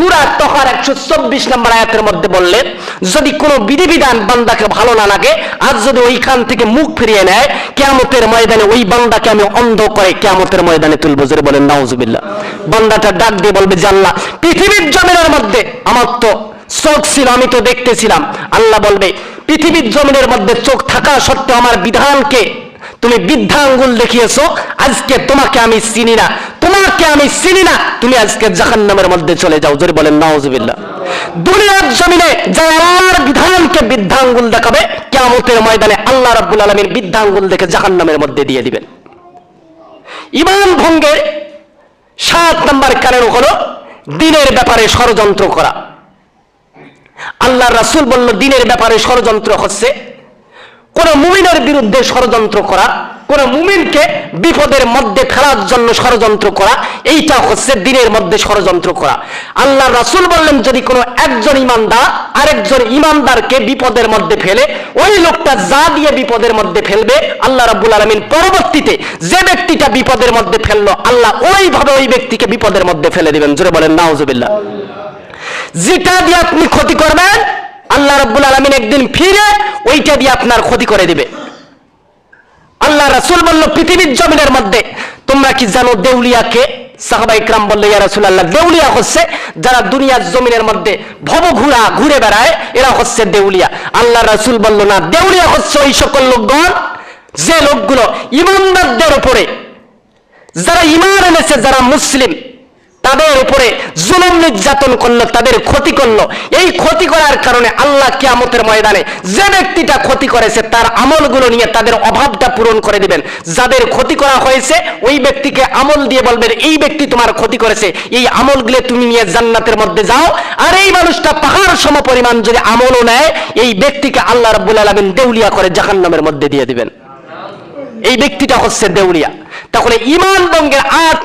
সুরা তহার একশো চব্বিশ নম্বর আয়াতের মধ্যে বললেন যদি কোনো বিধিবিধান বান্দাকে ভালো না লাগে, আর যদি ওইখান থেকে মুখ ফিরিয়ে নেয়, কেয়ামতের ময়দানে ওই বান্দাকে আমি অন্ধ করে কেয়ামতের ময়দানে তুলবো। জোরে বলেন, নাউজুবিল্লাহ। বান্দাটা ডাক দিয়ে বলবে আল্লাহ, পৃথিবীর জমিনের মধ্যে আমার তো চোখ ছিল, আমি তো দেখতেছিলাম। আল্লাহ বলবে, পৃথিবীর জমিনের মধ্যে চোখ থাকা সত্ত্বেও আমার বিধানকে তুমি বৃদ্ধা আঙ্গুল দেখিয়েছো, আজকে তোমাকে আমি চিনি না। তোমাকে আমি চিনি না। তুমি আজকে জাহান্নামের মধ্যে চলে যাও, জোরে বলেন, নাউজুবিল্লাহ। দুনিয়ার জমিনে যারা আল্লাহর বিধানকে বৃদ্ধাঙ্গুল দেখাবে, কেয়ামতের ময়দানে আল্লাহ রাব্বুল আলমীর বৃদ্ধাঙ্গুল দেখে জাহান্নামের মধ্যে দিয়ে দিবেন। ইমান ভঙ্গের সাত নম্বর কারণ হলো দিনের ব্যাপারে ষড়যন্ত্র করা। আল্লাহ রাসুল বলল, দিনের ব্যাপারে ষড়যন্ত্র হচ্ছে কোন মুমিনের বিরুদ্ধে ষড়যন্ত্র করা, কোন মুমিনকে বিপদের মধ্যে ফেলার জন্য ষড়যন্ত্র করা, এইটা হচ্ছে দিনের মধ্যে ষড়যন্ত্র করা। আল্লাহ রাসূল বললেন, যদি কোনো একজন ইমানদার আরেকজন ইমানদারকে বিপদের মধ্যে ফেলে, ওই লোকটা যা দিয়ে বিপদের মধ্যে ফেলবে, আল্লাহ রাব্বুল আলামিন পরবর্তীতে যে ব্যক্তিটা বিপদের মধ্যে ফেলল, আল্লাহ ওইভাবে ওই ব্যক্তিকে বিপদের মধ্যে ফেলে দিবেন। জোরে বলেন, নাউজুবিল্লাহ। যেটা দিয়ে আপনি ক্ষতি করবেন আলামিন একদিন ফিরে ওইটা দিয়ে আপনার ক্ষতি করে দিবে। আল্লাহ রাসূল বলল, পৃথিবীর জমিনের মধ্যে, তোমরা কি জানো দেউলিয়াকে? ইয়া রাসূলুল্লাহ, দেউলিয়া হচ্ছে যারা দুনিয়ার জমিনের মধ্যে ভব ঘুরা ঘুরে বেড়ায়, এরা হচ্ছে দেউলিয়া। আল্লাহ রাসূল বলল, না, দেউলিয়া হচ্ছে ওই সকল লোকগণ, যে লোকগুলো ইমানদারদের উপরে, যারা ইমান এনেছে, যারা মুসলিম তাদের উপরে জুলুম নির্যাতন করল, তাদের ক্ষতি করল। এই ক্ষতি করার কারণে আল্লাহ কিয়ামতের ময়দানে যে ব্যক্তিটা ক্ষতি করেছে তার আমলগুলো নিয়ে তাদের অভাবটা পূরণ করে দিবেন। যাদের ক্ষতি করা হয়েছে, ওই ব্যক্তিকে আমল দিয়ে বলবেন, এই ব্যক্তি তোমার ক্ষতি করেছে, এই আমলগুলো তুমি নিয়ে জান্নাতের মধ্যে যাও। আর এই মানুষটা পাহাড় সম পরিমাণ যদি আমলও নেয়, এই ব্যক্তিকে আল্লাহ রাব্বুল আলামিন দেউলিয়া করে জাহান্নামের মধ্যে দিয়ে দিবেন। এই ব্যক্তিটা হচ্ছে দেউলিয়া। তাহলে ইমান বঙ্গের আট